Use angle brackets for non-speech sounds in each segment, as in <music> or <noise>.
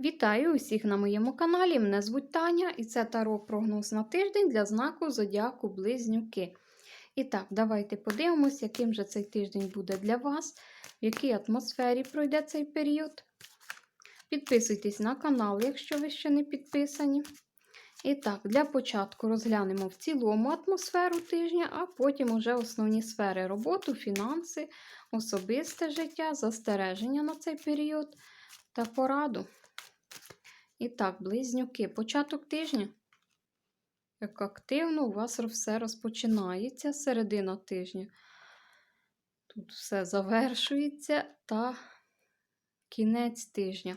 Вітаю усіх на моєму каналі. Мене звуть Таня, і це таро прогноз на тиждень для знаку Зодіаку Близнюки. І так, давайте подивимось, яким же цей тиждень буде для вас, в якій атмосфері пройде цей період. Підписуйтесь на канал, якщо ви ще не підписані. І так, для початку розглянемо в цілому атмосферу тижня, а потім уже основні сфери роботу, фінанси, особисте життя, застереження на цей період та пораду. І так, близнюки, початок тижня. Як активно у вас все розпочинається середина тижня. Тут все завершується та кінець тижня.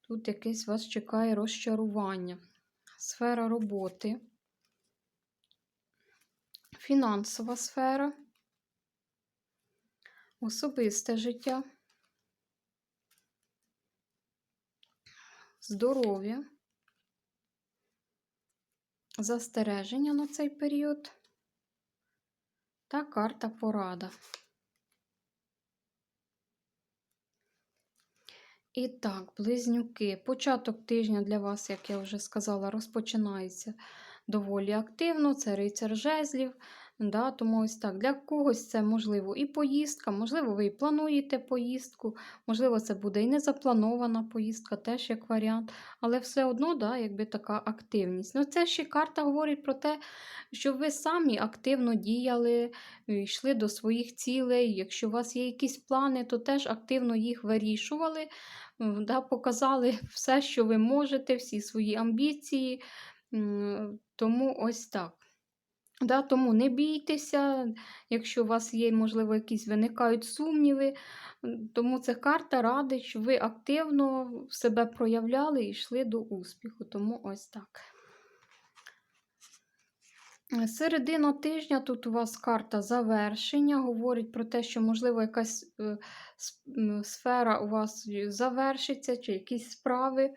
Тут якесь вас чекає розчарування. Сфера роботи, фінансова сфера, особисте життя. Здоров'я, застереження на цей період та карта порада. І так, близнюки, початок тижня для вас, як я вже сказала, розпочинається доволі активно. Це рицар жезлів. Да, Тому ось так, для когось це можливо і поїздка, можливо, ви і плануєте поїздку, можливо, це буде і незапланована поїздка, теж як варіант. Але все одно, да, якби така активність. Ну, Це ще карта говорить про те, що ви самі активно діяли, йшли до своїх цілей. Якщо у вас є якісь плани, то теж активно їх вирішували, да, показали <laughs> все, що ви можете, всі свої амбіції. Тому ось так. Да, Тому не бійтеся, якщо у вас є, можливо, якісь виникають сумніви. Тому ця карта радить, що ви активно себе проявляли і йшли до успіху. Тому ось так. Середина тижня тут у вас карта завершення. Говорить про те, що, можливо, якась е, сфера у вас завершиться, чи якісь справи.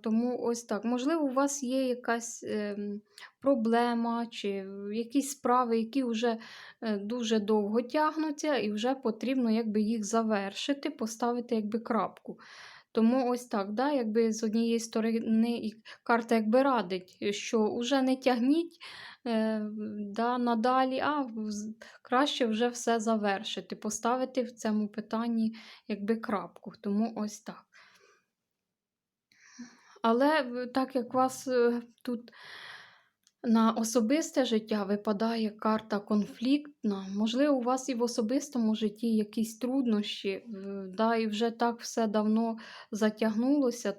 Тому ось так. Можливо, у вас є якась ем, проблема чи якісь справи, які вже е, дуже довго тягнуться, і вже потрібно якби, їх завершити, поставити якби, крапку. Тому ось так, да, якби з однієї сторони карта якби радить, що вже не тягніть е, да, надалі, а краще вже все завершити, поставити в цьому питанні якби, крапку. Тому ось так. Але так як у вас е, тут на особисте життя випадає карта конфліктна, можливо, у вас і в особистому житті якісь труднощі, да, і вже так все давно затягнулося,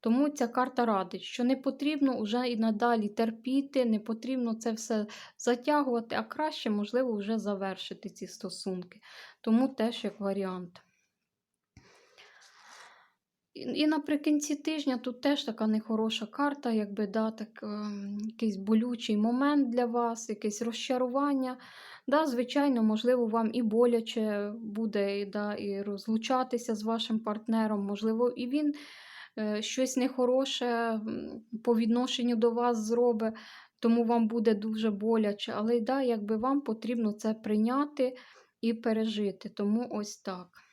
тому ця карта радить, що не потрібно вже і надалі терпіти, не потрібно це все затягувати, а краще, можливо, вже завершити ці стосунки. Тому теж як варіант. І наприкінці тижня тут теж така нехороша карта, якби да, так, е, якийсь болючий момент для вас, якесь розчарування. Да, Звичайно, можливо, вам і боляче буде да, і розлучатися з вашим партнером, можливо, і він е, щось нехороше по відношенню до вас зробить, тому вам буде дуже боляче. Але да, якби вам потрібно це прийняти і пережити. Тому ось так.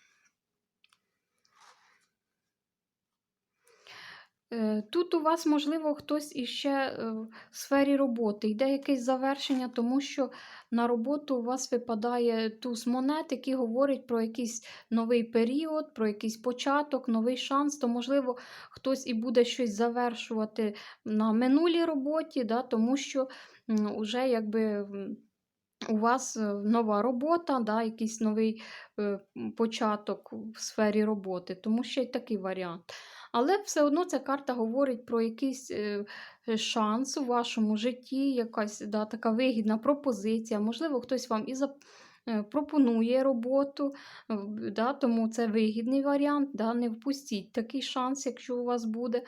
Тут у вас, можливо, хтось іще е, в сфері роботи, йде якесь завершення, тому що на роботу у вас випадає туз монет, який говорить про якийсь новий період, про якийсь початок, новий шанс, то, можливо, хтось і буде щось завершувати на минулій роботі, да, тому що вже якби. У вас е, нова робота, да, якийсь новий е, початок в сфері роботи, тому ще й такий варіант. Але все одно ця карта говорить про якийсь е, шанс у вашому житті, якась да, така вигідна пропозиція. Можливо, хтось вам і запропонує роботу, да, тому це вигідний варіант. Да, Не впустіть такий шанс, якщо у вас буде.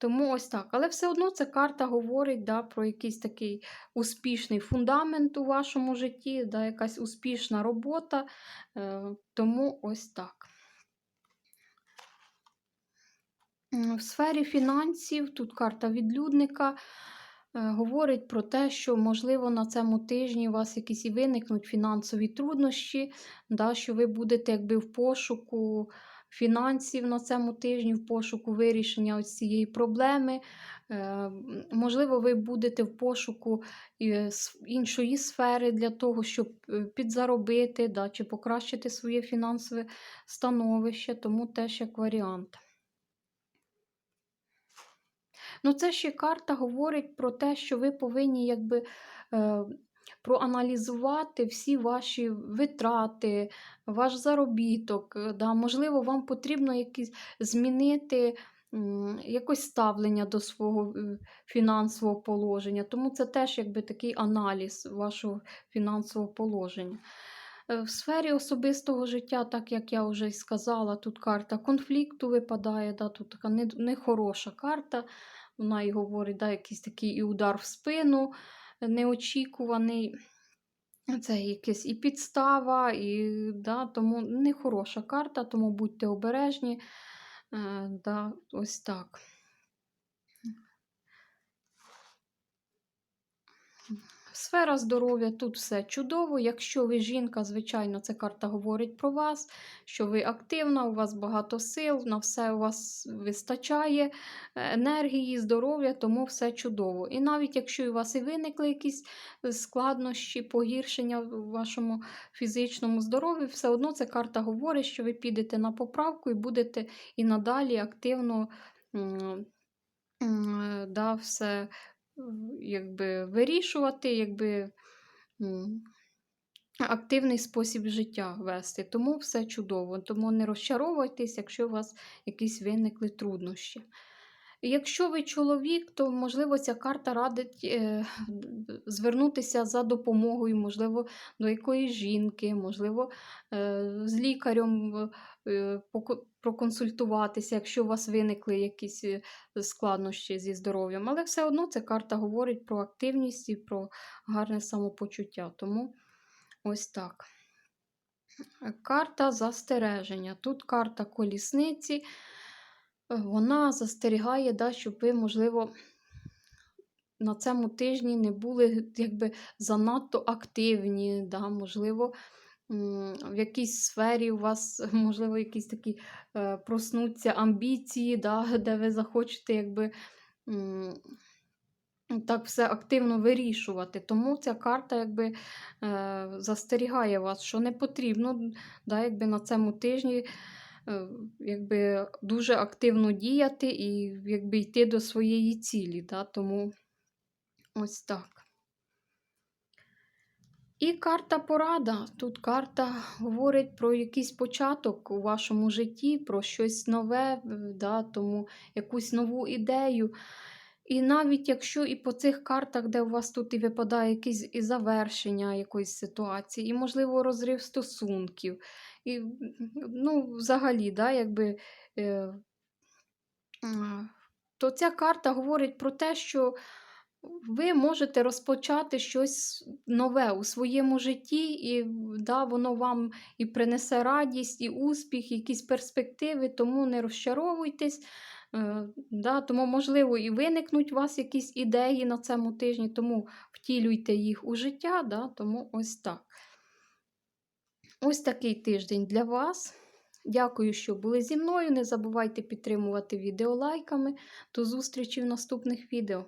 Тому ось так. Але все одно ця карта говорить да, про якийсь такий успішний фундамент у вашому житті, да, якась успішна робота. Е, Тому ось так. В сфері фінансів тут карта відлюдника. Е, говорить про те, що, можливо, на цьому тижні у вас якісь і виникнуть фінансові труднощі, да, що ви будете якби в пошуку фінансів на цьому тижні в пошуку вирішення ось цієї проблеми. Е, Можливо, ви будете в пошуку е, іншої сфери для того, щоб підзаробити да, чи покращити своє фінансове становище, тому теж як варіант. Ну, це ще карта говорить про те, що ви повинні якби е, проаналізувати всі ваші витрати, ваш заробіток. е, Да. Можливо, вам потрібно якісь змінити якось ставлення до свого е, фінансового положення. Тому це теж якби такий аналіз вашого фінансового положення. В сфері особистого життя, так як я вже й сказала, тут карта конфлікту випадає, да, тут така не- нехороша карта. Вона і говорить, да, якийсь такий і удар в спину неочікуваний. Це якась і підстава, і, да, тому нехороша карта, тому будьте обережні. Е, да, ось так. Сфера здоров'я тут все чудово. Якщо ви жінка, звичайно, ця карта говорить про вас, що ви активна, у вас багато сил, на все у вас вистачає е, енергії, здоров'я, тому все чудово. І навіть якщо у вас і виникли якісь е, складнощі, погіршення в вашому фізичному здоров'ї, все одно ця карта говорить, що ви підете на поправку і будете і надалі активно е, да, все якби вирішувати, якби активний спосіб життя вести. Тому все чудово. Тому не розчаровуйтесь, якщо у вас якісь виникли труднощі. Якщо ви чоловік, то можливо ця карта радить е, звернутися за допомогою, можливо, до якоїсь жінки, можливо, е, з лікарем е, проконсультуватися, якщо у вас виникли якісь складнощі зі здоров'ям. Але все одно ця карта говорить про активність і про гарне самопочуття. Тому ось так. Карта застереження. Тут карта колісниці. Вона застерігає, да, щоб ви, можливо, на цьому тижні не були якби занадто активні. Да, можливо, в якійсь сфері у вас, <laughs> можливо, якісь такі е, проснуться амбіції, да, <laughs> де ви захочете якби. Так, все активно вирішувати. Тому ця карта якби е, застерігає вас, що не потрібно да, якби на цьому тижні якби дуже активно діяти і якби йти до своєї цілі. Да, тому ось так. І карта порада. Тут карта говорить про якийсь початок у вашому житті, про щось нове, е, да, тому якусь нову ідею. І навіть якщо і по цих картах, де у вас тут і випадає якесь і завершення якоїсь ситуації, і, можливо, розрив стосунків, і, ну, взагалі, да, якби, е, то ця карта говорить про те, що ви можете розпочати щось нове у своєму житті, і да, воно вам і принесе радість, і успіх, і якісь перспективи, тому не розчаровуйтесь. Е, да, тому, можливо, і виникнуть у вас якісь ідеї на цьому тижні, тому втілюйте їх у життя, да, тому ось так. Ось такий тиждень для вас. Дякую, що були зі мною. Не забувайте підтримувати відео лайками. До зустрічі в наступних відео.